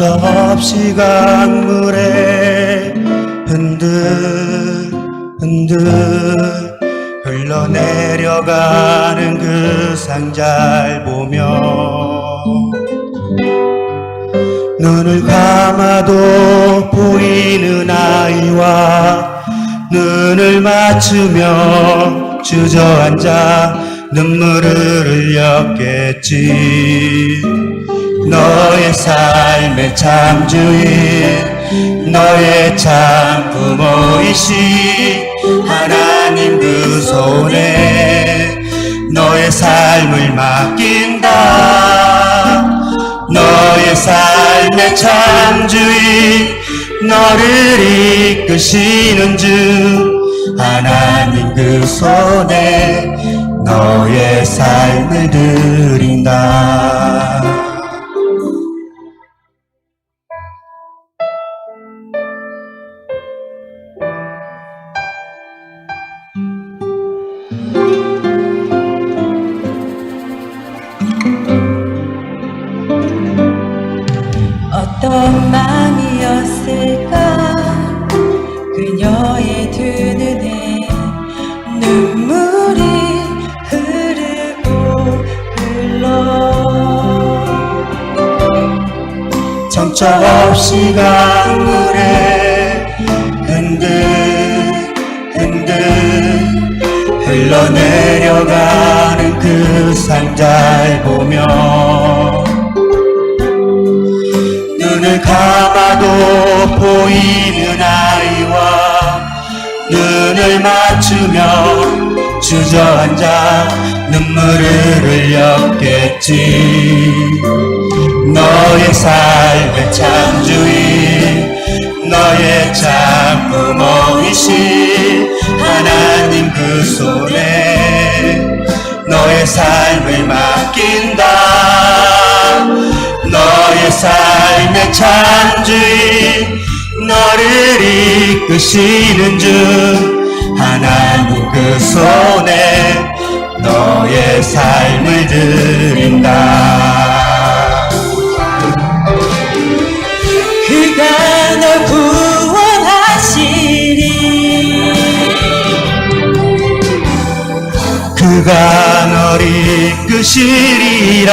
없이 강물에 흔들 흔들 흘러내려가는 그 상자를 보며 눈을 감아도 보이는 아이와 눈을 맞추며 주저앉아 눈물을 흘렸겠지 너의 삶의 참주인 너의 참 부모이시 하나님 그 손에 너의 삶을 맡긴다. 너의 삶의 참주인 너를 이끄시는 주 하나님 그 손에 너의 삶을 드린다 어떤 마음이었을까? 그녀의 두 눈에 눈물이 흐르고 흘러. 정처 없이 강물에 흔들 흔들 흘러내려가는 그 상자를 보며 보이는 아이와 눈을 맞추며 주저앉아 눈물을 흘렸겠지. 너의 삶의 참주인 너의 참 부모이신 하나님 그 손에 너의 삶을 맡긴다 삶의 참주인 너를 이끄시는 주 하나님 그 손에 너의 삶을 드린다. 그가 널 구원하시리 그가 널 이끄시리라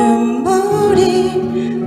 눈물이